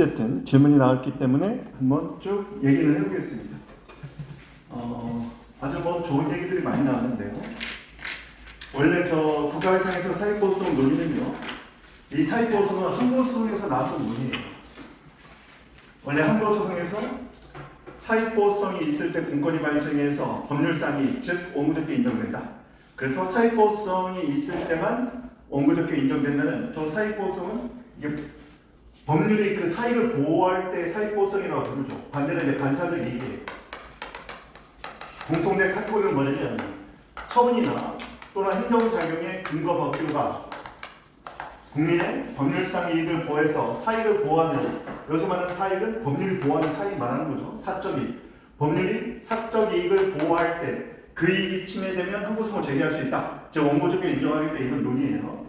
어쨌든 질문이 나왔기 때문에 한번 쭉 얘기를 해보겠습니다. 어, 아주 뭐 좋은 얘기들이 많이 나왔는데요. 원래 저 국가회상에서 사익보수성 논의는요. 이 사익보수성은 항고소송에서 나왔던 논의예요. 원래 항고소송에서 사익보수성이 있을 때 공권이 발생해서 법률상이 즉 원고적격 인정된다. 그래서 사익보수성이 있을 때만 원고적격 인정된다는 저 사익보수성은 이게 법률이 그 사익을 보호할 때 사익보수성이라고 부르죠. 반대로 이제 반사적 이익이에요. 공통된 카테고리는 뭐냐면 처분이나 또는 행정작용의 근거 법규가 국민의 법률상 이익을 보호해서 사익을 보호하는 여기서 말하는 사익은 법률이 보호하는 사익 말하는 거죠. 사적 이익. 법률이 사적 이익을 보호할 때 그 이익이 침해되면 항고소송을 제기할 수 있다. 즉 원고적격 인정하기 때 이런 논의예요.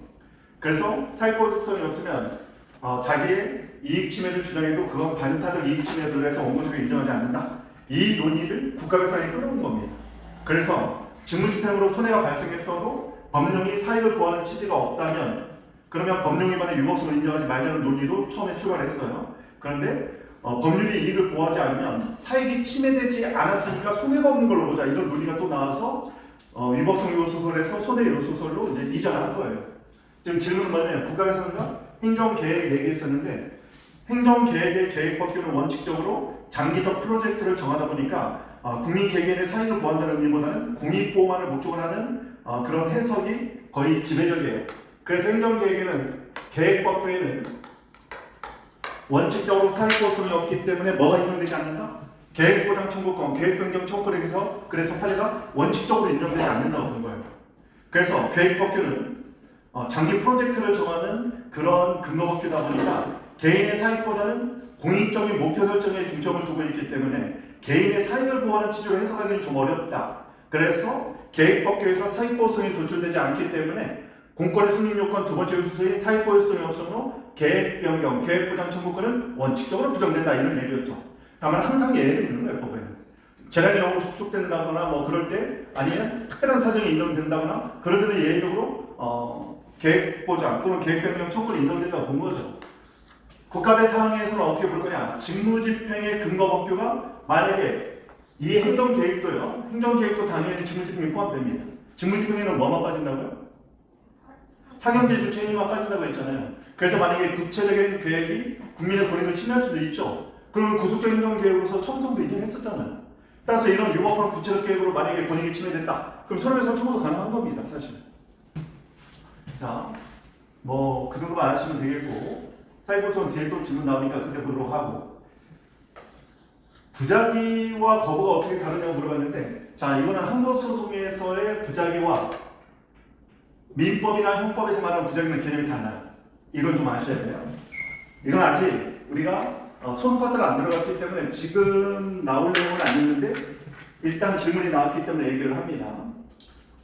그래서 사익보수성이 없으면 어, 자기의 이익 침해를 주장해도 그건 반사적 이익 침해에 들어가서 원고적격 인정하지 않는다. 이 논의를 국가배상에 끌어온 겁니다. 그래서 직무집행으로 손해가 발생했어도 법령이 사익을 보호하는 취지가 없다면 그러면 법령 위반의 유법성을 인정하지 말자는 논의로 처음에 출발했어요. 그런데 어, 법률이 이익을 보호하지 않으면 사익이 침해되지 않았으니까 손해가 없는 걸로 보자 이런 논의가 또 나와서 어, 위법성 요소설에서 손해 요소설로 이제 이전하는 거예요. 지금 질문은 뭐냐면 국가에서는 행정계획 얘기 했었는데 행정계획의 계획법규는 원칙적으로 장기적 프로젝트를 정하다 보니까 어, 국민 개개인의 사익을 보호한다는 의미보다는 공익보호만을 목적으로 하는 어, 그런 해석이 거의 지배적이에요. 그래서 행정계획에는 계획법규에는 원칙적으로 사익 보수성이 없기 때문에 뭐가 인정되지 않는다? 계획보장 청구권, 계획변경 청구권에서 그래서 판례가 원칙적으로 인정되지 않는다고 보는 거예요. 그래서 계획법규는 어, 장기 프로젝트를 정하는 그런 근거법규다 보니까 개인의 사익보다는 공익적인 목표 설정에 중점을 두고 있기 때문에 개인의 사익을 보호하는 취지로 해석하기는 좀 어렵다. 그래서 계획법규에서 사익보수성이 도출되지 않기 때문에 공권의 승인 요건 두 번째 요소인 사익보수성 요소로 계획 변경, 계획 보장 청구권은 원칙적으로 부정된다 이런 얘기였죠. 다만 항상 예외는 있는 거예요 법에는. 재량이 영으로 수축된다거나 뭐 그럴 때 아니면 특별한 사정이 인정된다거나 그럴 때는 예외적으로 어, 계획 보장 또는 계획 변경 청구권이 인정된다고 본 거죠. 국가배 상황에서는 어떻게 볼 거냐? 직무집행의 근거 법규가 만약에 이 행정계획도요. 행정계획도 당연히 직무집행에 포함됩니다. 직무집행에는 뭐만 빠진다고요? 상영제주 책임만 빠진다고 했잖아요. 그래서 만약에 구체적인 계획이 국민의 권익을 침해할 수도 있죠. 그러면 구속적 행정계획으로서 청구도 이제 했었잖아요. 따라서 이런 유법한 구체적 계획으로 만약에 권익이 침해됐다. 그럼 손해배상 청구도 가능한 겁니다. 사실. 자, 뭐 그 정도만 아시면 되겠고 사이버소는 뒤에 또 질문 나오니까 그때 보도록 하고 부작위와 거부가 어떻게 다르냐고 물어봤는데 자 이거는 항고소송에서의 부작위와 민법이나 형법에서 말하는 부작위는 개념이 달라요. 이건 좀 아셔야 돼요. 이건 아직 우리가 어, 손바닥을 안 들어갔기 때문에 지금 나올 내용은 아니는데 일단 질문이 나왔기 때문에 얘기를 합니다.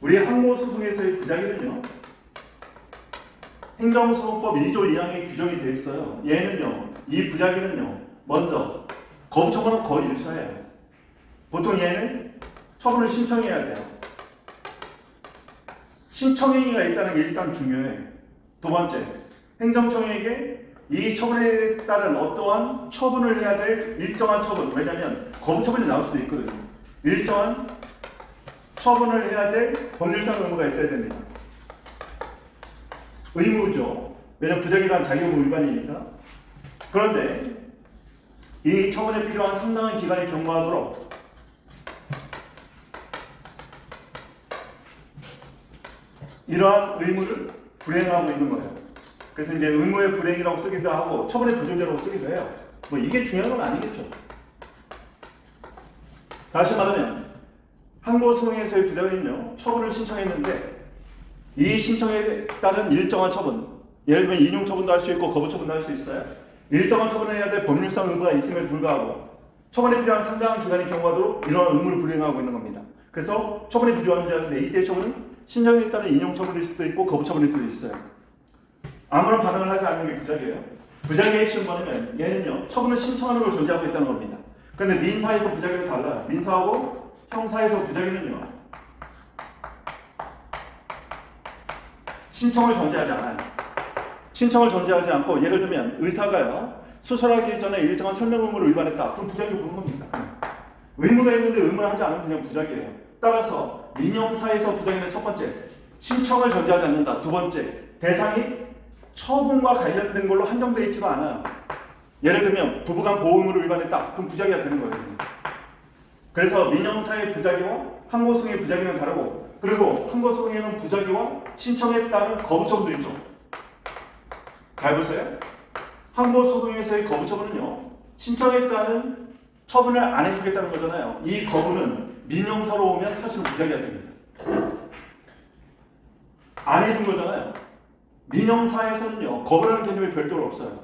우리 항고소송에서의 부작위는요. 행정소송법 2조 2항에 규정이 돼 있어요. 얘는요. 이 부작위는요. 먼저 거부처분은 거의 유사해요. 보통 얘는 처분을 신청해야 돼요. 신청행위가 있다는 게 일단 중요해. 두 번째, 행정청에게 이 처분에 따른 어떠한 처분을 해야 될 일정한 처분. 왜냐하면 거부처분이 나올 수도 있거든요. 일정한 처분을 해야 될 법률상 의무가 있어야 됩니다. 의무죠. 왜냐면 부작위란 자기의무 위반이니까. 그런데 이 처분에 필요한 상당한 기간이 경과하도록 이러한 의무를 불행하고 있는 거예요. 그래서 이제 의무의 불행이라고 쓰기도 하고 처분의 부정죄라고 쓰기도 해요. 뭐 이게 중요한 건 아니겠죠. 다시 말하면 항고소송에서의 부작위는요 처분을 신청했는데 이 신청에 따른 일정한 처분 예를 들면 인용 처분도 할 수 있고 거부 처분도 할 수 있어요. 일정한 처분을 해야 될 법률상 의무가 있음에도 불구하고 처분에 필요한 상당한 기간이 경과도 이러한 의무를 불행하고 있는 겁니다. 그래서 처분이 부조한지하는데 이때 처분은 신청에 따른 인용 처분일 수도 있고 거부 처분일 수도 있어요. 아무런 반응을 하지 않는 게 부작이에요. 부작의 핵심 뭐냐면 얘는요 처분을 신청하는 걸 존재하고 있다는 겁니다. 그런데 민사에서 부작위는 달라요. 민사하고 형사에서 부작위는요 신청을 존재하지 않아요. 신청을 존재하지 않고 예를 들면 의사가요 수술하기 전에 일정한 설명 의무를 위반했다. 그럼 부작위 보는 겁니다. 의무가 있는데 의무를 하지 않으면 그냥 부작위예요. 따라서 민영사에서 부작위는 첫 번째, 신청을 전제하지 않는다. 두 번째, 대상이 처분과 관련된 걸로 한정되어 있지도 않아요. 예를 들면 부부간 보호의무를 위반했다. 그럼 부작위가 되는 거예요. 그래서 민영사의 부작위와 항고소송의 부작위는 다르고 그리고 항고소송에는 부작위와 따른 거부처분도 있죠. 잘 보세요. 항고소송에서의 거부처분은요. 따른 처분을 안 해주겠다는 거잖아요. 이 거부는 민영사로 오면 사실은 부작위가 됩니다. 안 해준 거잖아요. 민영사에서는요. 거부라는 개념이 별도로 없어요.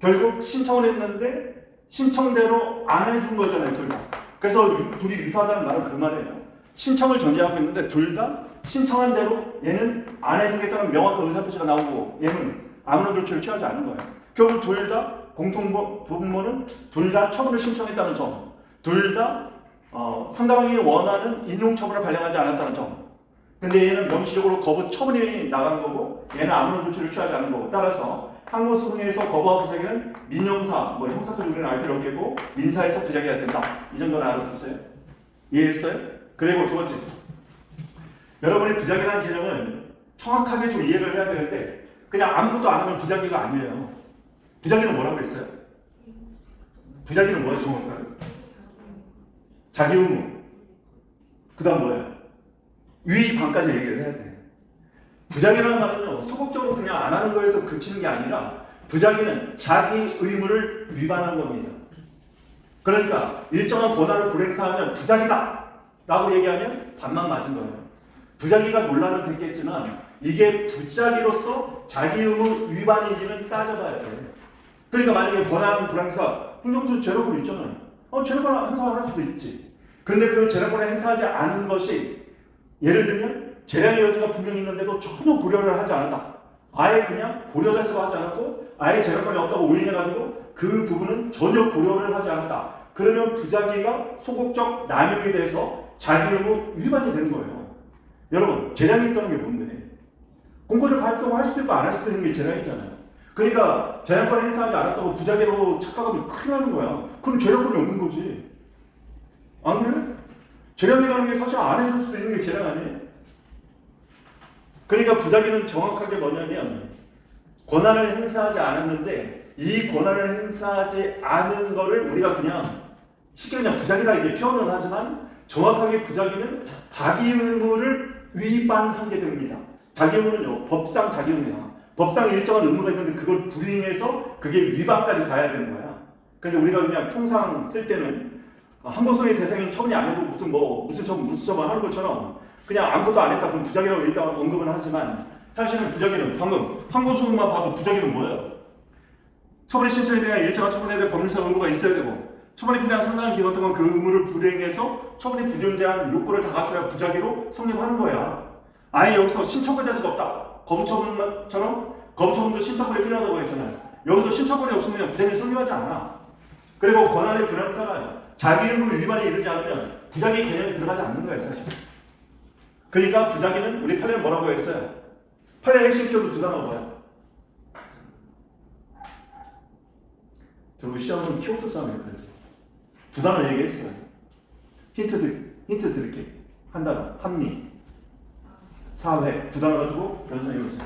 결국 신청을 했는데 신청대로 안 해준 거잖아요. 둘 다. 그래서 유- 둘이 유사하다는 말은 그 말이에요. 신청을 전제하고 있는데 둘 다 신청한 대로 얘는 안 해주겠다는 명확한 의사표시가 나오고 얘는 아무런 조치를 취하지 않는 거예요. 결국 둘 다 공통 부- 부분모는 둘 다 처분을 신청했다는 점, 둘다 어, 상대방이 원하는 인용 처분을 발령하지 않았다는 점. 근데 얘는 명시적으로 거부 처분이 나간 거고 얘는 아무런 조치를 취하지 않는 거고 따라서 항고소송에서 거부와 부작위는 민형사, 뭐 형사까지 우리는 알 필요 없겠고 민사에서 부작위가 된다. 이 정도는 알아두세요. 이해했어요? 그리고 두 번째. 여러분이 부작위라는 개념을 정확하게 좀 이해를 해야 되는데 그냥 아무것도 안 하면 부작위가 아니에요. 부작위는 뭐라고 했어요? 부작위는 뭐예요, 정확하게? 자기 의무. 그 다음 뭐예요? 위 반까지 얘기를 해야 돼. 부작위라는 말은요, 소극적으로 그냥 안 하는 거에서 그치는 게 아니라, 부작위는 자기 의무를 위반한 겁니다. 그러니까, 일정한 권한을 불행사하면 부작위다! 라고 얘기하면 반만 맞은 거예요. 부작위가 논란은 됐겠지만, 이게 부작위로서 자기 의무 위반인지는 따져봐야 돼. 그러니까 만약에 권한 불행사, 행정수 재량권 있잖아요. 어, 재량권 행사할 수도 있지. 근데 그 재량권을 행사하지 않은 것이 예를 들면 재량의 여지가 분명히 있는데도 전혀 고려를 하지 않았다. 아예 그냥 고려 자체도 하지 않았고 아예 재량권이 없다고 오인해가지고 그 부분은 전혀 고려를 하지 않았다. 그러면 부작위가 소극적 남용에 대해서 자기 의무 위반이 되는 거예요. 여러분 재량이 있다는 게 뭔데? 공고를 발동 할 수도 있고 안 할 수도 있는 게 재량이잖아요. 그러니까 재량권 행사하지 않았다고 부작위로 착각하면 큰일 나는 거야. 그럼 재량권이 없는 거지. 안 그래? 재량이라는 게 사실 안 해줄 수도 있는 게 재량 아니에요? 그러니까 부작위는 정확하게 뭐냐면 권한을 행사하지 않았는데 이 권한을 행사하지 않은 거를 우리가 그냥 쉽게 그냥 부작위다 이렇게 표현을 하지만 정확하게 부작위는 자기 의무를 위반한 게 됩니다. 의무는요 법상 의무야. 법상 일정한 의무가 있는데 그걸 불이행해서 그게 위반까지 가야 되는 거야. 그래서 우리가 그냥 통상 쓸 때는 항고소의 대상인 처분이 안 해도 무슨 뭐 무슨 처분 무슨 처분 하는 것처럼 그냥 아무것도 안 했다 그럼 부작위라고 일단 언급은 하지만 사실은 부작위는 방금 항고소만 봐도 부작위는 뭐예요? 처분의 신청에 대한 일정한 처분에 대한 법률상 의무가 있어야 되고 처분이 필요한 상당한 기간 동안 그 의무를 불이행해서 처분이 불존재한 요건을 다 갖춰야 부작위로 성립하는 거야. 아예 여기서 신청권이 할 수가 없다. 거부처분처럼 거부처분도 신청권이 필요하다고 했잖아요. 여기도 신청권이 없으면 부작위 성립하지 않아. 그리고 권한의 불행사가 자기 의무 위반에 이르지 않으면 부작위 개념이 들어가지 않는 거예요, 사실. 그러니까 부작위는 우리 판례는 뭐라고 했어요? 판례 핵심 키워드 두 단어 뭐야? 결국 시험은 키워드 싸움이에요. 두 단어 얘기했어요. 힌트 드, 힌트 드릴게. 한 단어. 합리. 사회. 두 단어 가지고 변호사 해보세요.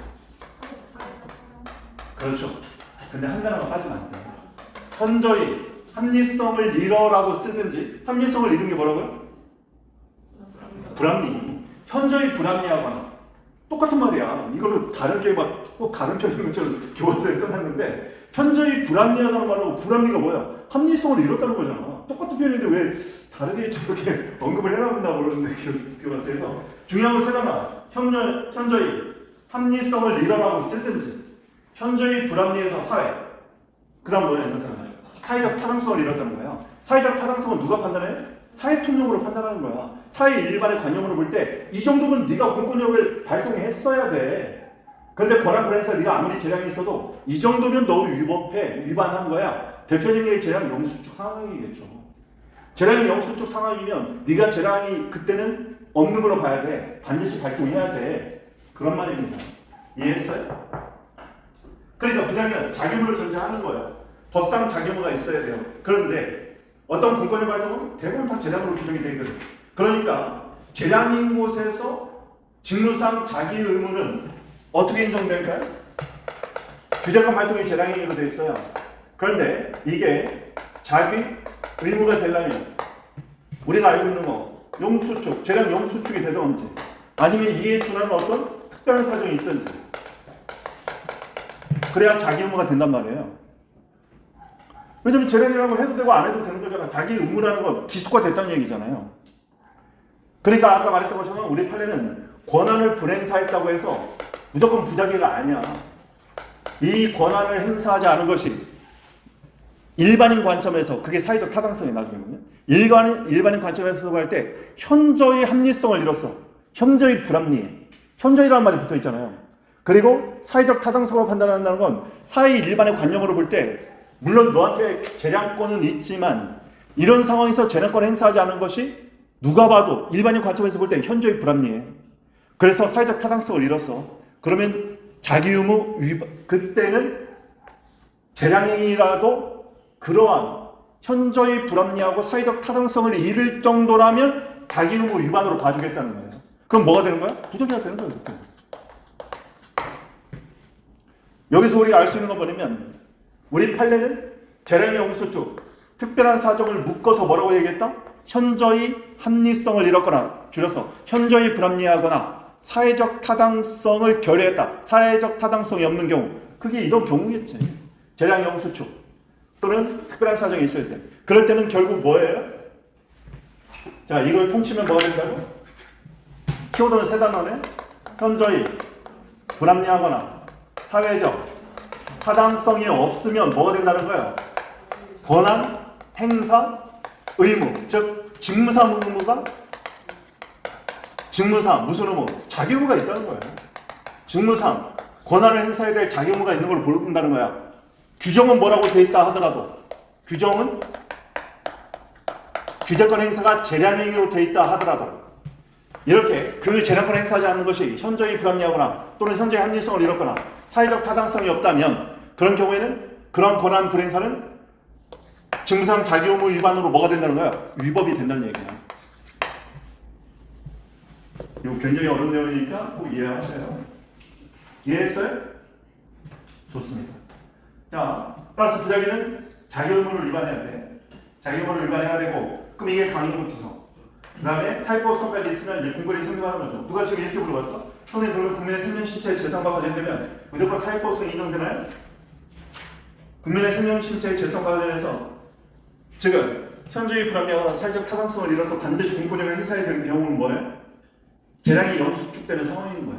그렇죠. 근데 한 단어가 빠지면 안 돼요. 현저히 합리성을 잃어라고 쓰든지 합리성을 잃은 게 뭐라고요? 불합리. 현저히 불합리하거나 똑같은 말이야. 이거를 다르게 막꼭 가르쳐 주는 것처럼 교과서에 써놨는데 현저히 불합리하다는 말하고 불합리가 뭐야? 합리성을 잃었다는 거잖아. 똑같은 표현인데 왜 다르게 저렇게 언급을 모르는데 교- 교과서에서 중요한 건 세잖아. 현저, 현저히 합리성을 잃어라고 쓰든지 현저히 불합리해서 사회 그 다음 뭐야 이런 사람 사회적 타당성을 잃었다는 거야. 사회적 타당성은 누가 판단해? 사회 통념으로 판단하는 거야. 사회 일반의 관념으로 볼 때 이 정도면 네가 공권력을 발동했어야 돼. 근데 권한 불행사 네가 아무리 재량이 있어도 이 정도면 너 위법해 위반한 거야. 대표적인 게 재량 영수축 상황이겠죠. 재량이 영수축 상황이면 네가 재량이 그때는 없는 걸로 봐야 돼. 반드시 발동해야 돼. 그런 말입니다. 이해했어요? 그러니까 부장님은 자기물을 전제하는 거예요. 법상 자기 의무가 있어야 돼요. 그런데 어떤 공권력 활동은 대부분 다 재량으로 규정이 되어 있거든요. 그러니까 재량인 곳에서 직무상 자기 의무는 어떻게 인정될까요? 규정한 활동이 재량행위로 되어 있어요. 그런데 이게 자기 의무가 되려면 우리가 알고 있는 거 용수축, 재량 용수축이 되든지 아니면 이에 준하는 어떤 특별한 사정이 있든지 그래야 자기 의무가 된단 말이에요. 왜냐면 재량이라고 해도 되고 안 해도 되는 거잖아. 자기 의무라는 건 기수가 됐다는 얘기잖아요. 그러니까 아까 말했던 것처럼 우리 판례는 권한을 불행사했다고 해서 무조건 부작위가 아니야. 이 권한을 행사하지 않은 것이 일반인 관점에서 그게 사회적 타당성이 나중에는요. 일반인 일반인 관점에서 볼 때 현저히 합리성을 잃었어. 현저히 불합리해. 현저히라는 말이 붙어 있잖아요. 그리고 사회적 타당성으로 판단한다는 건 사회 일반의 관념으로 볼 때 물론 너한테 재량권은 있지만 이런 상황에서 재량권 행사하지 않은 것이 누가 봐도 일반인 관점에서 볼 때 현저히 불합리해. 그래서 사회적 타당성을 잃었어. 그러면 자기 의무 위반 그때는 재량행위라도 그러한 현저히 불합리하고 사회적 타당성을 잃을 정도라면 자기 의무 위반으로 봐주겠다는 거예요. 그럼 뭐가 되는 거야? 부정해야 되는 거예요. 여기서 우리가 알 수 있는 거 뭐냐면 우리 판례는 재량의 용수축 특별한 사정을 묶어서 뭐라고 얘기했다? 현저히 합리성을 잃었거나 줄여서 현저히 불합리하거나 사회적 타당성을 결여했다. 사회적 타당성이 없는 경우 그게 이런 경우겠지. 재량 영수축 또는 특별한 사정이 있을 때 그럴 때는 결국 뭐예요? 자 이걸 통치면 뭐가 된다고? 키워드는 세 단어네. 현저히 불합리하거나 사회적 타당성이 없으면 뭐가 된다는 거예요? 권한, 행사, 의무, 즉 직무상 의무가 직무상 무슨 의무? 자기 의무가 있다는 거예요. 직무상 권한을 행사해야 될 자기 의무가 있는 걸 보여준다는 거야. 규정은 뭐라고 돼 있다 하더라도 규정은 규제권 행사가 재량행위로 돼 있다 하더라도 이렇게 그 재량권 행사하지 않는 것이 현저히 불합리하거나 또는 현저히 합리성을 잃었거나 사회적 타당성이 없다면 그런 경우에는 그런 권한 불행사는 증상 자기 의무 위반으로 뭐가 된다는 거야? 위법이 된다는 얘기야. 이거 굉장히 어려운 내용이니까 꼭 이해하세요. 이해했어요? 좋습니다. 자, 따라서 부작위는 자기 의무를 위반해야 돼. 자기 의무를 위반해야 되고, 그럼 이게 강의부티서. 그 다음에 사회법성까지 있으면 이제 공권이 승리하는 거죠. 누가 지금 이렇게 물어봤어? 손에 그러면 국민의 생명, 신체, 재산과 관련되면 무조건 사회법성 인정되나요? 국민의 생명, 신체, 재산과 관련해서 지금 현저히 불합리하거나 사회적 타당성을 잃어서 반드시 공권력을 행사해야 되는 경우는 뭐예요? 재량이 영수축되는 상황인 거야.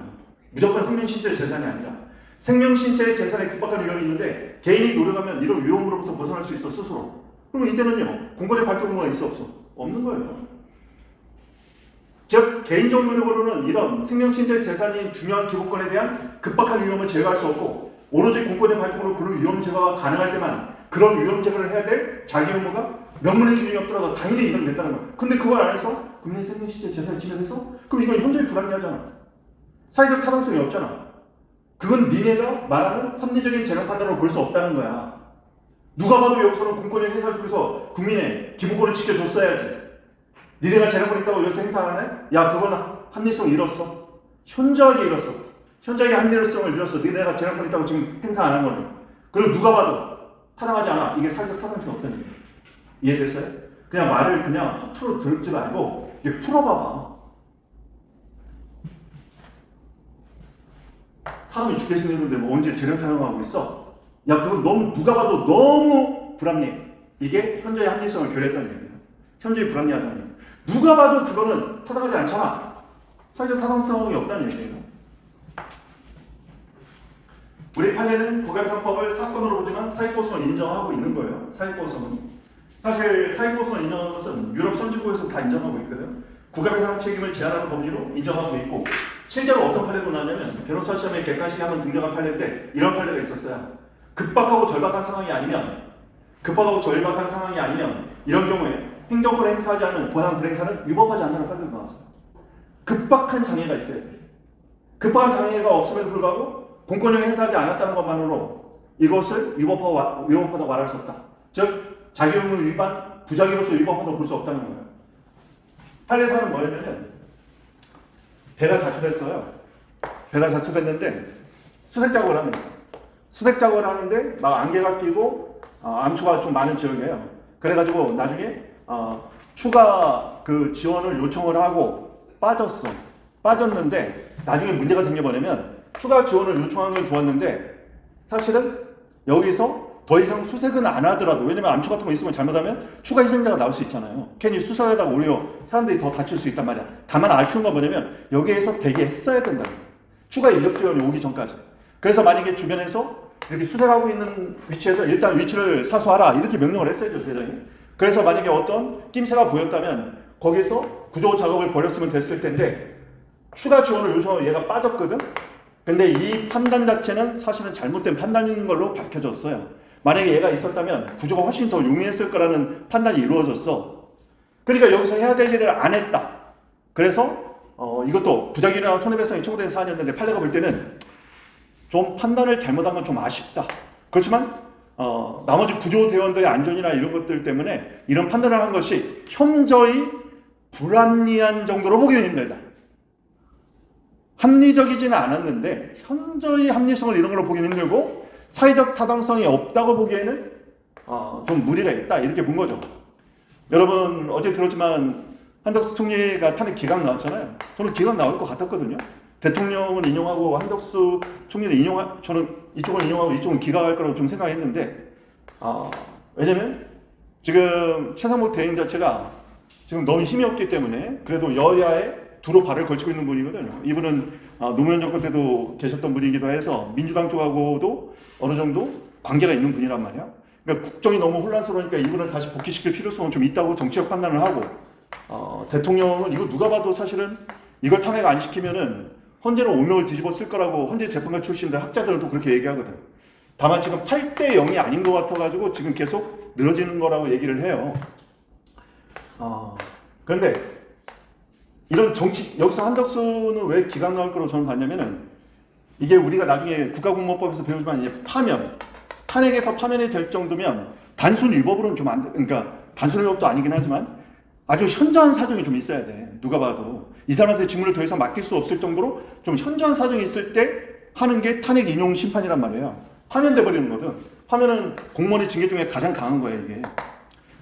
무조건 생명, 신체, 재산이 아니라 생명, 신체, 재산에 급박한 위험이 있는데 개인이 노력하면 이런 위험으로부터 벗어날 수 있어 스스로. 그럼 이제는요 공권력 발동 의무가 있어 없어? 없는 거예요. 즉 개인적 노력으로는 이런 생명, 신체, 재산이 중요한 기본권에 대한 급박한 위험을 제거할 수 없고 오로지 공권력 발동으로 그런 위험 제거가 가능할 때만 그런 위험 제거를 해야 될 자기 의무가 명문의 기준이 없더라도 당연히 인정된다는 거야. 근데 그걸 안 해서 국민 생명, 신체, 재산을 침해해서 그럼 이건 현저히 불합리하잖아. 사회적 타당성이 없잖아. 그건 니네가 말하는 합리적인 재량 판단으로 볼 수 없다는 거야. 누가 봐도 여기서는 공권력 행사를 통해서 국민의 기본권을 지켜줬어야지. 니네가 재량권 있다고 여기서 행사 안 해? 야, 그건 합리성 잃었어. 현저하게 잃었어. 현저하게 합리성을 잃었어. 니네가 재량권 있다고 지금 행사 안 한 거는. 그리고 누가 봐도 타당하지 않아. 이게 사회적 타당성이 없다는 얘기야. 이해됐어요? 그냥 말을 그냥 허투루 들지 말고 이게 풀어봐봐. 사람이 죽게 생겼는데 뭐 언제 재량 타령하고 있어? 야 그건 너무 누가 봐도 너무 불합리해. 이게 현재의 합리성을 결했다는 얘기야. 현재의 불합리하다는 얘기야. 누가 봐도 그거는 타당하지 않잖아. 사회적 타당성이 없다는 얘기예요. 우리 판례는 국가상법을 사건으로 보지만 사회보성을 인정하고 있는 거예요. 사회보성은. 사실 사회보성을 인정하는 것은 유럽 선진국에서 다 인정하고 있거든. 국가배상 책임을 제한하는 법리로 인정하고 있고 실제로 어떤 판례가 나냐면 변호사 시험에 객관식 한번 등장한 판례인데 이런 판례가 있었어요. 급박하고 절박한 상황이 아니면 급박하고 절박한 상황이 아니면 이런 경우에 행정권 행사하지 않은 권한 불행사는 위법하지 않다는 판례가 나왔어요. 급박한 장애가 있어야 돼. 급박한 장애가 없음에도 불구하고 공권력 행사하지 않았다는 것만으로 이것을 위법화, 위법하다고 말할 수 없다. 즉 자기 의무 위반 부작위로서 위법하다고 볼 수 없다는 거예요. 판례사는 뭐였냐면 배가 자초됐어요. 배가 자초됐는데 수색 작업을 합니다. 수색 작업을 하는데 막 안개가 끼고 어, 암초가 좀 많은 지역이에요. 그래가지고 나중에 어, 추가 그 지원을 요청을 하고 빠졌어. 빠졌는데 나중에 문제가 생겨버리면 추가 지원을 요청하는 건 좋았는데 사실은 여기서 더 이상 수색은 안 하더라도 왜냐면 암초 같은 거 있으면 잘못하면 추가 희생자가 나올 수 있잖아요. 괜히 수사하다가 오히려 사람들이 더 다칠 수 있단 말이야. 다만 아쉬운 건 뭐냐면 여기에서 대기했어야 된다. 추가 인력 지원이 오기 전까지. 그래서 만약에 주변에서 이렇게 수색하고 있는 위치에서 일단 위치를 사수하라 이렇게 명령을 했어야죠 대장이. 그래서 만약에 어떤 낌새가 보였다면 거기서 구조 작업을 벌였으면 됐을 텐데 추가 지원을 요청하고 얘가 빠졌거든. 근데 이 판단 자체는 사실은 잘못된 판단인 걸로 밝혀졌어요. 만약에 얘가 있었다면 구조가 훨씬 더 용이했을 거라는 판단이 이루어졌어. 그러니까 여기서 해야 될 일을 안 했다. 그래서 어, 이것도 부작위나 손해배상이 청구된 사안이었는데 판례가 볼 때는 좀 판단을 잘못한 건 좀 아쉽다. 그렇지만 어, 나머지 구조대원들의 안전이나 이런 것들 때문에 이런 판단을 한 것이 현저히 불합리한 정도로 보기는 힘들다. 합리적이지는 않았는데 현저히 합리성을 이런 걸로 보기는 힘들고 사회적 타당성이 없다고 보기에는 어, 좀 무리가 있다 이렇게 본 거죠. 여러분 어제 들었지만 한덕수 총리가 탄핵 기각 나왔잖아요. 저는 기각 나올 것 같았거든요. 대통령은 인용하고 한덕수 총리는 인용 저는 이쪽은 인용하고 이쪽은 기각할 거라고 좀 생각했는데 아, 왜냐면 지금 최상목 대행 자체가 지금 너무 힘이 없기 때문에 그래도 여야에 두루 발을 걸치고 있는 분이거든요. 이분은 아, 노무현 정권 때도 계셨던 분이기도 해서 민주당 쪽하고도 어느 정도 관계가 있는 분이란 말이야. 그러니까 국정이 너무 혼란스러우니까 이분을 다시 복귀시킬 필요성은 좀 있다고 정치적 판단을 하고 어, 대통령은 이거 누가 봐도 사실은 이걸 탄핵 안 시키면은 헌재는 오명을 뒤집어 쓸 거라고 헌재 재판관 출신들 학자들은 또 그렇게 얘기하거든. 다만 지금 8대 0이 아닌 것 같아가지고 지금 계속 늘어지는 거라고 얘기를 해요. 어, 그런데 이런 정치 여기서 한덕수는 왜 기각 나올 거라고 저는 봤냐면은 이게 우리가 나중에 국가공무원법에서 배우지만 이제 파면 탄핵에서 파면이 될 정도면 단순 위법으로는 좀안 돼. 그러니까 단순 위법도 아니긴 하지만 아주 현저한 사정이 좀 있어야 돼. 누가 봐도 이 사람한테 직무를 더 이상 맡길 수 없을 정도로 좀 현저한 사정이 있을 때 하는 게 탄핵 인용 심판이란 말이에요. 파면돼 버리는 거든. 파면은 공무원의 징계 중에 가장 강한 거예요 이게.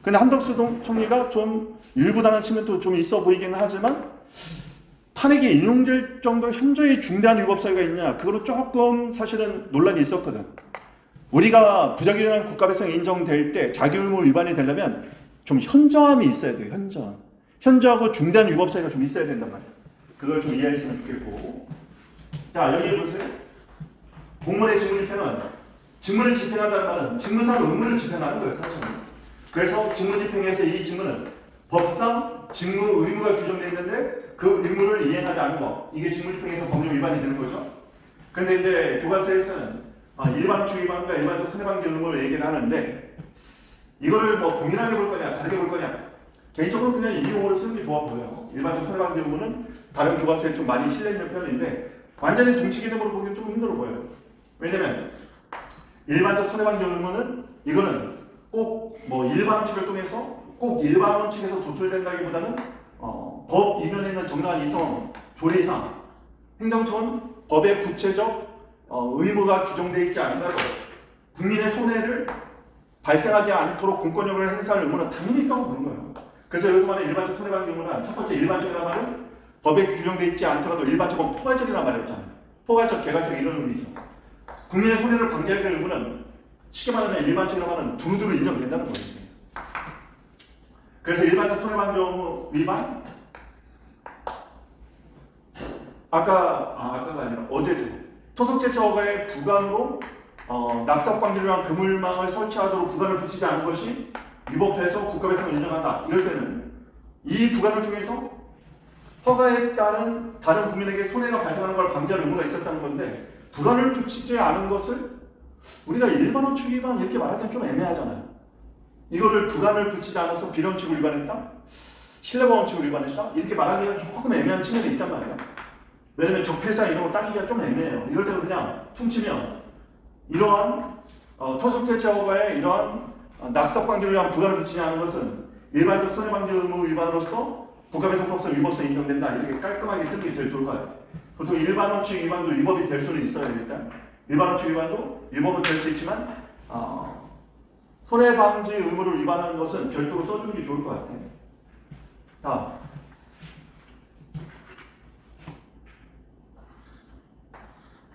근데 한덕수 동- 총리가 좀 일부단한 측면도 좀 있어 보이긴 하지만 탄핵이 인용될 정도로 현저히 중대한 위법 사유가 있냐 그거로 조금 사실은 논란이 있었거든. 우리가 부작위라는 국가 배상이 인정될 때 자기 의무 위반이 되려면 좀 현저함이 있어야 돼요. 현저함. 현저하고 중대한 위법 사유가 좀 있어야 된단 말이야. 그걸 좀 이해했으면 좋겠고. 자 여기 보세요. 공무원의 직무 집행은 직무를 집행한다는 말은 직무상 의무를 집행하는 거예요. 사실은. 그래서 직무 집행에서 이 직무는 법상 직무 의무가 규정되어 있는데 그 의무를 이행하지 않는 거 이게 직무 집행에서 법률 위반이 되는 거죠. 근데 이제 교과서에서는 아, 일반적 위반과 일반적 손해방지 의무를 얘기를 하는데 이거를 뭐 동일하게 볼 거냐 다르게 볼 거냐 개인적으로 그냥 이 용어를 쓰는 게 좋아 보여요. 일반적 손해방지 의무는 다른 교과서에 좀 많이 실려 있는 편인데 완전히 동치 개념으로 보기엔 좀 힘들어 보여요. 왜냐면 일반적 손해방지 의무는 이거는 꼭 뭐 일반 원칙을 통해서 꼭 일반 원칙에서 도출된다기보다는 어, 법 이면에 있는 정당한 이성, 조리상, 행정처는 법의 구체적 어, 의무가 규정되어 있지 않더라도 국민의 손해를 발생하지 않도록 공권력을 행사할 의무는 당연히 있다고 보는 거예요. 그래서 여기서 말하는 일반적 손해방지 의무는 첫 번째 일반적이라는 말은 법에 규정되어 있지 않더라도 일반적은 포괄적이라는 말이었잖아요. 포괄적, 개괄적 이런 의미죠. 국민의 손해를 방지해야 될 의무는 쉽게 말하면 일반적이라고 하는 두루두루 인정된다는 거예요. 그래서 일반적 손해방지 의무 위반 아까 아, 아까가 아니라 어제도 토속제처가의 부관으로 어, 낙석방지를 그물망을 설치하도록 부관을 붙이지 않은 것이 위법해서 국가배상을 인정한다. 이럴 때는 이 부관을 통해서 허가에 따른 다른 국민에게 손해가 발생하는 걸 방지할 의무가 있었다는 건데 부관을 붙이지 않은 것을 우리가 일반 원칙 위반 이렇게 말하기는 좀 애매하잖아요. 이거를 부관을 붙이지 않아서 비원칙을 위반했다? 원칙을 위반했다? 이렇게 말하기가 조금 애매한 측면이 있단 말이에요. 왜냐면 적폐사 이런 거 따지기가 좀 애매해요. 이럴 때는 그냥 퉁치면 이러한 어, 허가에 이러한 어, 낙석 관계를 위한 부과를 않은 것은 일반적 손해방지 의무 위반으로서 국가배송법상 위법성 인정된다 이렇게 깔끔하게 쓰는 게 제일 좋을 것 같아요. 보통 일반 원칙 위반도 위법이 될 수는 있어요 일단 일반 원칙 위반도 위법은 될 수 있지만 어, 손해방지 의무를 위반하는 것은 별도로 써주는 게 좋을 것 같아요. 다음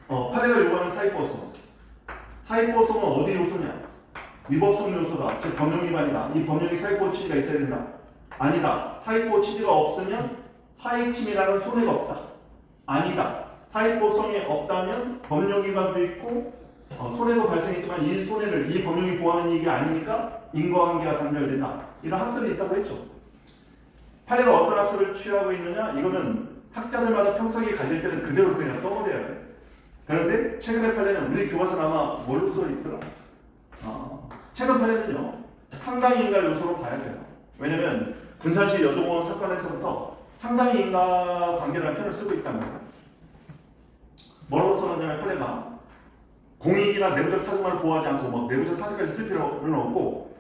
어, 파레가 요구하는 사익보성. 사익보성은 어디 요소냐? 위법성 요소다. 즉 법령 위반이다. 이 법령이 사익보 취지가 있어야 된다. 아니다. 사익보 취지가 없으면 사익침이라는 손해가 없다. 아니다. 사익보성이 없다면 법령 위반도 있고 어, 손해도 발생했지만 이 손해를 이 법령이 보호하는 이익이 아니니까 인과관계가 단절된다. 이런 학설이 있다고 했죠. 판례가 어떤 학설을 취하고 있느냐? 이거는 학자들마다 평석이 갈릴 때는 그대로 그냥 써버려야 돼. 그런데 최근의 판례는 우리 교과서 아마 뭘로 써 있더라? 어, 최근 판례는요 상당히 인가 요소로 봐야 돼요. 왜냐면 군산시 여종원 사건에서부터 상당히 인가 관계라는 표현을 쓰고 있단 말이에요. 뭐라고 써놨냐면 판례가 공익이나 내부적 사정만을 보호하지 않고 뭐 내부적 사정까지 쓸 필요는 없고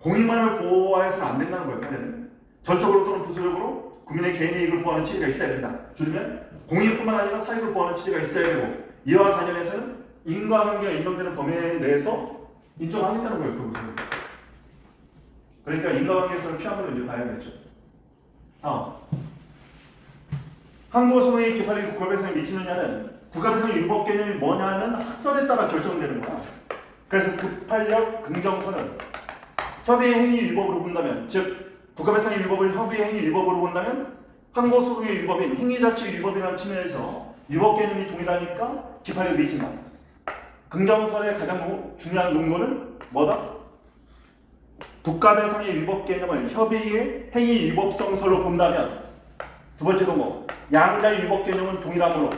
공익만을 보호해서는 안 된다는 거예요. 판례는 전적으로 또는 부수적으로 국민의 개인 이익을 보호하는 취지가 있어야 된다. 줄이면 공익뿐만 아니라 사익을 보호하는 취지가 있어야 되고 이와 관련해서는 인과관계가 인정되는 범위 내에서 인정하겠다는 거예요. 그것을. 그러니까 인과관계에서는 걸 이제 봐야겠죠. 다음. 항고소의 개발이 국가배상에 미치느냐는 국가배상의 유법 개념이 뭐냐는 학설에 따라 결정되는 거야. 그래서 급할력 긍정선은 협의의 행위 위법으로 본다면 즉 국가배상의 위법을 협의의 행위 위법으로 본다면 항고소송의 위법인 행위 자체 위법이라는 측면에서 위법 개념이 동일하니까 기판에 미친다. 긍정선의 가장 뭐- 중요한 논거는 뭐다? 국가대상의 위법 개념을 협의의 행위 위법성설로 본다면 두 번째 논거 양자의 위법 개념은 동일하므로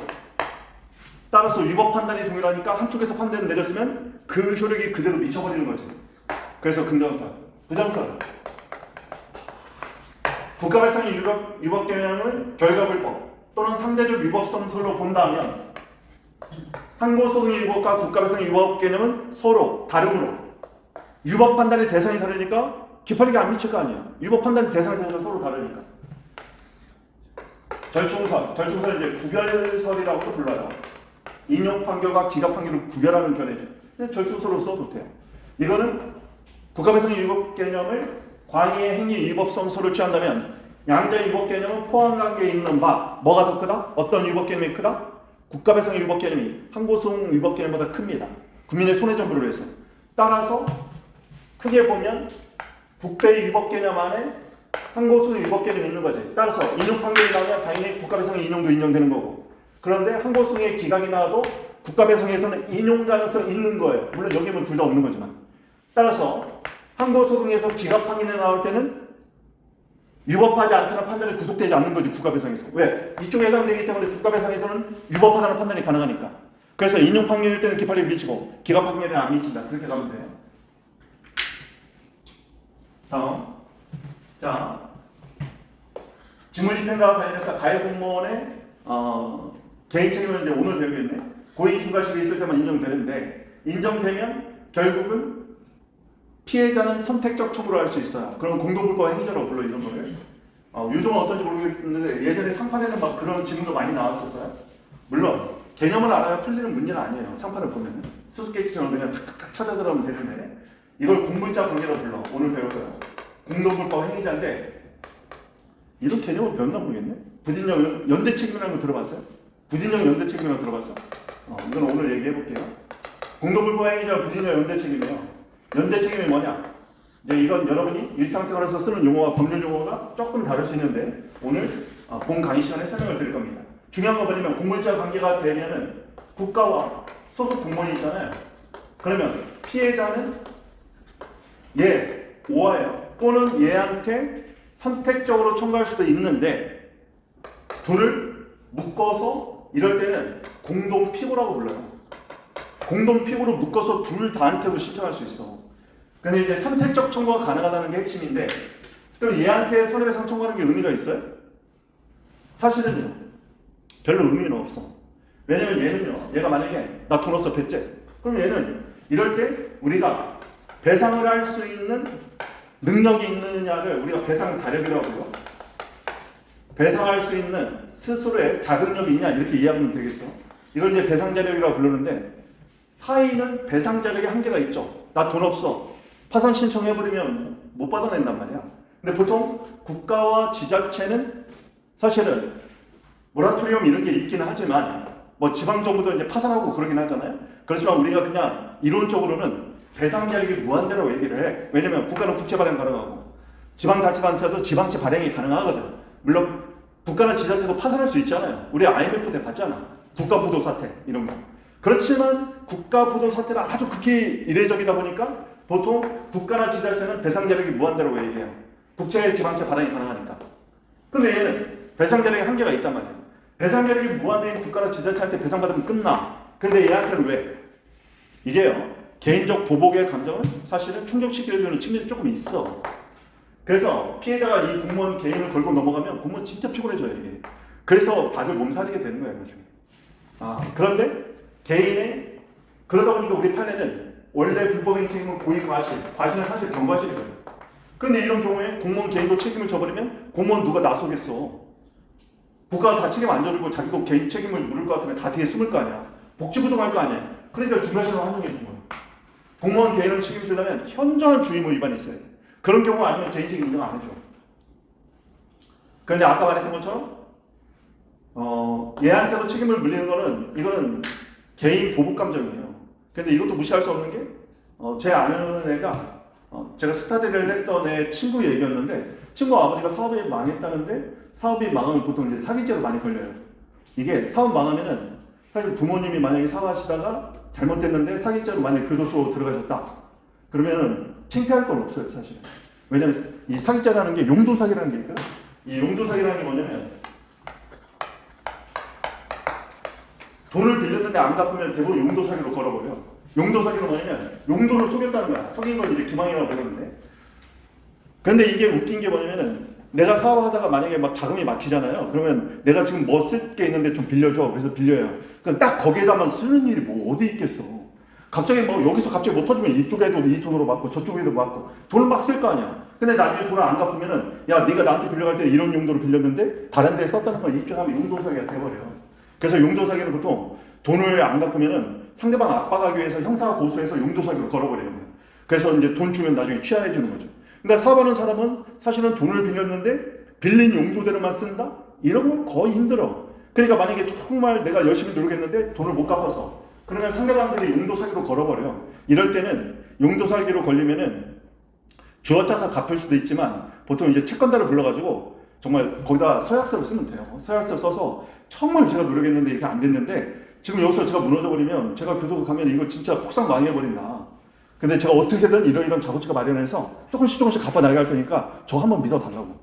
따라서 위법 판단이 동일하니까 한쪽에서 판단을 내렸으면 그 효력이 그대로 미쳐버리는 거지. 그래서 긍정선, 부정선 국가발상의 위법 개념을 결과불법 또는 상대적 위법성설로 본다면 항고소득의 위법과 국가발상의 위법 개념은 서로 다르므로 위법 판단의 대상이 다르니까 기판리가 안 미칠 거 아니야. 위법 판단의 대상이 다르니까 서로 다르니까. 절충설, 절충설 이제 구별설이라고도 불러요. 인용 판결과 기각 판결을 구별하는 견해죠. 절충설로 써도 돼요. 이거는 국가배상의 위법 개념을 광의의 행위 위법성설을 취한다면 양자 위법 개념은 포함 관계에 있는 바 뭐가 더 크다? 어떤 위법 개념이 크다? 국가 배상의 위법 개념이 항고소득 위법 개념보다 큽니다. 국민의 손해 정보를 위해서. 따라서 크게 보면 국배의 위법 개념 안에 항고소득 위법 개념이 있는 거지. 따라서 인용 판결이 나오면 당연히 국가 배상의 인용도 인정되는 거고. 그런데 항고소득의 기각이 나와도 국가 배상에서는 인용 가능성이 있는 거예요. 물론 여기는 둘 다 없는 거지만. 따라서 항고소득에서 기각 판결이 나올 때는 위법하지 않다는 판단이 구속되지 않는 거지 국가배상에서. 왜? 이쪽에 해당되기 때문에 국가배상에서는 위법하다는 판단이 가능하니까. 그래서 인용 판결일 때는 기판이 미치고 기각 판결은 안 미친다. 그렇게 가면 돼요. 다음. 자, 직무집행과 관련해서 가해 공무원의 어, 개인 책임은 이제 오늘 배우겠네. 고의 중과실이 있을 때만 인정되는데 인정되면 결국은 피해자는 선택적 청구를 할 수 있어요. 그러면 공동불법 행위자라고 불러 이런 거를. 어, 요즘은 어떤지 모르겠는데 예전에 상판에는 막 그런 질문도 많이 나왔었어요. 물론 개념을 알아야 풀리는 문제는 아니에요. 상판을 보면은 수수께끼처럼 그냥 탁탁탁 찾아 들어가면 되는데 이걸 공물자 관계로 불러. 오늘 거예요. 공동불법 행위자인데 이런 개념을 배웠나 모르겠네. 부진력 연대 책임이라는 거 들어봤어요? 부진력 연대 책임이라고 들어봤어? 어, 이건 오늘 얘기해 볼게요. 공동불법 행위자 부진력 연대 책임이에요. 연대 책임이 뭐냐? 이제 이건 여러분이 일상생활에서 쓰는 용어와 법률 용어가 조금 다를 수 있는데 오늘 어, 본 강의 시간에 설명을 드릴 겁니다. 중요한 건 뭐냐면 공물자 관계가 되면은 국가와 소속 공무원이 있잖아요. 그러면 피해자는 얘 오하예요. 또는 얘한테 선택적으로 청구할 수도 있는데 둘을 묶어서 이럴 때는 공동 피고라고 불러요. 공동 피고로 묶어서 둘 다한테도 신청할 수 있어. 근데 이제 선택적 청구가 가능하다는 게 핵심인데 그럼 얘한테 손해배상 청구하는 게 의미가 있어요? 사실은요. 별로 의미는 없어. 왜냐면 얘는요. 얘가 만약에 나 돈 없어 뱉지. 그럼 얘는 이럴 때 우리가 배상을 할 수 있는 능력이 있느냐를 우리가 배상 자력이라고 해요. 배상할 수 있는 스스로의 자금력이 있냐 이렇게 이해하면 되겠어. 이걸 이제 배상 자력이라고 부르는데 사인은 배상 자력에 한계가 있죠. 나 돈 없어. 파산 신청해버리면 못 받아낸단 말이야. 근데 보통 국가와 지자체는 사실은 모라토리엄 이런 게 있기는 하지만 뭐 지방 정부도 이제 파산하고 그러긴 하잖아요. 그렇지만 우리가 그냥 이론적으로는 배상 자력이 무한대로 얘기를 해. 왜냐면 국가는 국채 발행 가능하고 지방자치단체도 지방채 발행이 가능하거든. 물론 국가나 지자체도 파산할 수 있잖아요. 우리 IMF 때 봤잖아. 국가 부도 사태 이런 거. 그렇지만 국가 부도 사태는 아주 극히 이례적이다 보니까 보통 국가나 지자체는 배상 자력이 무한대로 얘기해요. 국채 지방채 발행이 가능하니까. 근데 얘는 배상 자력에 한계가 있단 말이에요. 배상 자력이 무한대인 국가나 지자체한테 배상받으면 끝나. 근데 얘한테는 왜? 이게요. 개인적 보복의 감정은 사실은 충족시켜주는 측면이 조금 있어. 그래서 피해자가 이 공무원 개인을 걸고 넘어가면 공무원 진짜 피곤해져요 이게. 그래서 다들 몸살이게 되는 거예요 나중에. 아 그런데 개인의 그러다 보니까 우리 판례는 원래 불법행 책임은 고의 과실, 과실은 사실 경과실이거든. 그런데 이런 경우에 공무원 개인도 책임을 져버리면 공무원 누가 나서겠어? 국가가 다 책임 안 져주고 자기도 개인 책임을 물을 것 같으면 다 뒤에 숨을 거 아니야. 복지부도 갈 거 아니야. 그러니까 중간실로 한정해 준 거야. 공무원 개인을 책임지려면 현저한 주의무 위반이 있어야 돼. 그런 경우 아니면 개인 책임 인정 안 해줘. 그런데 아까 말했던 것처럼 어, 얘한테도 책임을 물리는 거는 이거는 개인 보복 감정이에요. 근데 이것도 무시할 수 없는 게 어, 제 아는 애가 어, 제가 스타디를 했던 애 친구 얘기였는데 친구 아버지가 사업이 망했다는데 사업이 망하면 보통 이제 사기죄로 많이 걸려요. 이게 사업 망하면은 사실 부모님이 만약에 사업하시다가 잘못됐는데 사기죄로 만약 교도소 들어가셨다. 그러면은 창피할 건 없어요 사실. 왜냐면 이 사기죄라는 게 용도 사기라는 게 있거든. 이 용도 사기라는 게 뭐냐면 돈을 빌렸는데 안 갚으면 대부분 용도 사기로 걸어버려. 용도 사기는 뭐냐면 용도를 속였다는 거야. 속인 걸 이제 기망이라고 부르는데. 근데 이게 웃긴 게 뭐냐면은 내가 사업하다가 만약에 막 자금이 막히잖아요. 그러면 내가 지금 뭐 쓸 게 있는데 좀 빌려줘. 그래서 빌려요. 그럼 딱 거기에다만 쓰는 일이 뭐 어디 있겠어. 갑자기 뭐 여기서 갑자기 못 터지면 이쪽에도 이 돈으로 받고 저쪽에도 받고 돈을 막 쓸 거 아니야. 근데 나중에 돈을 안 갚으면은 야 네가 나한테 빌려갈 때 이런 용도로 빌렸는데 다른 데 썼다는 걸 입증하면 용도 사기가 돼버려. 그래서 용도 사기는 보통 돈을 안 갚으면은 상대방 압박하기 위해서 형사 고소해서 용도 사기로 걸어버리는 거예요. 그래서 이제 돈 주면 나중에 취하해 주는 거죠. 그러니까 사업하는 사람은 사실은 돈을 빌렸는데 빌린 용도대로만 쓴다? 이런 건 거의 힘들어. 그러니까 만약에 정말 내가 열심히 노력했는데 돈을 못 갚아서 그러면 상대방들이 용도 사기로 걸어버려. 이럴 때는 용도 사기로 걸리면은 주어짜서 갚을 수도 있지만 보통 이제 채권자를 불러가지고 정말 거기다 서약서를 쓰면 돼요. 서약서 써서 정말 제가 노력했는데 이게 안 됐는데 지금 여기서 제가 무너져 버리면 제가 교도소 가면 이거 진짜 폭삭 망해 버린다. 근데 제가 어떻게든 이런 이런 자구치가 마련해서 조금씩 조금씩 갚아 나갈 테니까 저 한번 믿어 달라고.